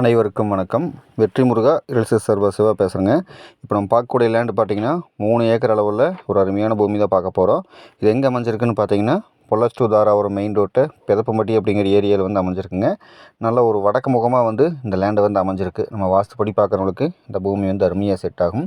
அனைவருக்கும் வணக்கம். வெற்றி முருகா ரியல்சேட் சர்வ சிவா பேசுகிறேங்க இப்போ நம்ம பார்க்கக்கூடிய லேண்டு பார்த்தீங்கன்னா மூணு ஏக்கர் அளவில் ஒரு அருமையான பூமி தான் பார்க்க போகிறோம் இது எங்கே அமைஞ்சிருக்குன்னு பார்த்தீங்கன்னா Pollachi to Dharapuram main road Pethappampatti அப்படிங்கிற ஏரியாவில் வந்து அமைஞ்சிருக்குங்க. நல்ல ஒரு வடக்கு முகமாக வந்து இந்த லேண்டு வந்து அமைஞ்சிருக்கு. நம்ம வாஸ்துப்படி பார்க்குறவங்களுக்கு இந்த பூமி வந்து அருமையாக செட் ஆகும்.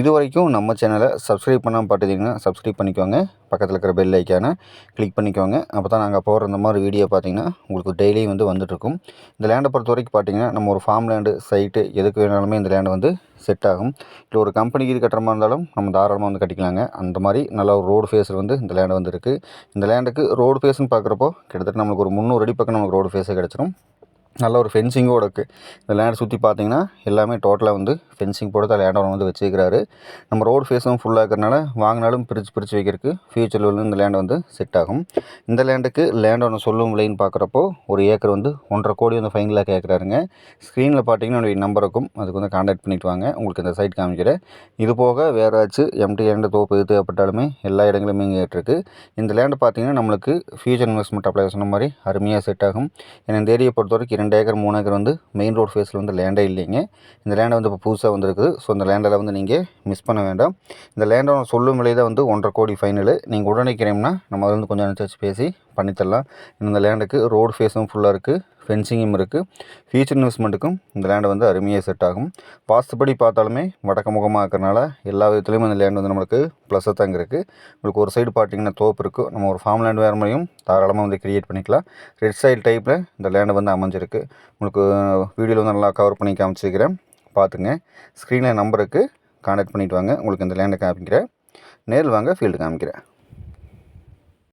இது வரைக்கும் நம்ம சேனலை சப்ஸ்கிரைப் பண்ணாமல் பார்த்துட்டிங்கன்னா சப்ஸ்கிரைப் பண்ணிக்கோங்க. பக்கத்தில் இருக்கிற பெல் ஐக்கானை கிளிக் பண்ணிக்கோங்க. அப்போ தான் நாங்கள் போகிற இந்த மாதிரி வீடியோ பார்த்தீங்கன்னா உங்களுக்கு டெய்லியும் வந்து வந்துட்டுருக்கும். இந்த லேண்டை பொறுத்த வரைக்கும் பார்த்தீங்கன்னா நம்ம ஒரு ஃபார்ம் லேண்டு சைட்டு எதுக்கு வேணாலுமே இந்த லேண்டு வந்து செட் ஆகும். இல்லை ஒரு கம்பெனிக்கு இது கட்டுற மாதிரி இருந்தாலும் நம்ம தாராளமாக வந்து கட்டிக்கலாங்க. அந்த மாதிரி நல்ல ஒரு ரோடு ஃபேஸில் வந்து இந்த லேண்டு வந்து இருக்குது இந்த லேண்டுக்கு ரோடு ஃபேஸ்னு பார்க்குறப்போ கிட்டத்தட்ட நம்மளுக்கு ஒரு முந்நூறு அடி பக்கம் நமக்கு ரோடு ஃபேஸே கிடச்சிரும். நல்ல ஒரு ஃபென்சிங்கோடு இருக்குது இந்த லேண்டை சுற்றி பார்த்தீங்கன்னா எல்லாமே டோட்டலாக வந்து ஃபென்சிங் போட்டு தான் லேண்டை வந்து வச்சுக்கிறாரு நம்ம ரோடு ஃபேஸும் ஃபுல்லாக இருக்கிறனால வாங்கினாலும் பிரித்து பிரித்து வைக்கிறதுக்கு ஃபியூச்சரில் வந்து இந்த லேண்டை வந்து செட் ஆகும். இந்த லேண்டுக்கு லேண்டோட சொல்லும் விலைன்னு பார்க்குறப்போ ஒரு ஏக்கர் வந்து ஒன்றரை கோடி வந்து ஃபைனலாக கேட்குறாருங்க ஸ்க்ரீனில் பார்த்தீங்கன்னா என்னுடைய நம்பருக்கும் அதுக்கு வந்து காண்டாக்ட் பண்ணிவிட்டு வாங்க. உங்களுக்கு இந்த சைட் காமிக்கிறேன். இது போக வேறு எம்டி லேண்டு தோப்பு இது தேவைப்பட்டாலுமே எல்லா இடங்களுமே இங்கே இருக்குது இந்த லேண்டு பார்த்தீங்கன்னா நம்மளுக்கு ஃபியூச்சர் இன்வெஸ்ட்மெண்ட் அப்ளை சொன்ன மாதிரி அருமையாக செட் ஆகும். ஏன்னா இந்த ஏரியை பொறுத்த வரைக்கும் ரெண்டு ஏக்கர் மூணு ஏக்கர் வந்து மெயின் ரோடு ஃபேஸில் வந்து லேண்டே இல்லைங்க. இந்த லேண்டை வந்து இப்போ புதுசாக வந்துருக்குது. ஸோ இந்த லேண்டில் வந்து நீங்கள் மிஸ் பண்ண வேண்டாம். இந்த லேண்டோட சொல்லும் விலை தான் வந்து ஒன்றரை கோடி ஃபைனலு நீங்கள் உடனே கிரைம்னா நம்ம அதில் வந்து கொஞ்சம் அனுசரித்து பேசி பண்ணித்தரலாம். இந்த லேண்டுக்கு ரோடு ஃபேஸும் ஃபுல்லாக இருக்குது ஃபென்சிங்கும் இருக்குது ஃபியூச்சர் இன்வெஸ்ட்மெண்ட்டுக்கும் இந்த லேண்டு வந்து அருமையாக செட் ஆகும். வாஸ்துப்படி பார்த்தாலுமே வடக்கு முகமாக இருக்கிறனால எல்லா விதத்துலேயும் இந்த லேண்ட் வந்து நம்மளுக்கு ப்ளஸ்ஸாக தாங்க இருக்குது உங்களுக்கு ஒரு சைடு பார்த்தீங்கன்னா தோப்பு இருக்குது நம்ம ஒரு ஃபார்ம் லேண்ட் வேறு மாதிரியும் தாராளமாக வந்து க்ரியேட் பண்ணிக்கலாம். ரெட் சைடு டைப்பில் இந்த லேண்டு வந்து அமைஞ்சிருக்கு. உங்களுக்கு வீடியோவில் வந்து நல்லா கவர் பண்ணி காமிச்சிக்கிறேன் பார்த்துங்க. ஸ்க்ரீனில் நம்பருக்கு கான்டாக்ட் பண்ணிவிட்டு வாங்க. உங்களுக்கு இந்த லேண்டை காமிக்கிறேன். நேரில் வாங்க ஃபீல்டு காமிக்கிறேன்.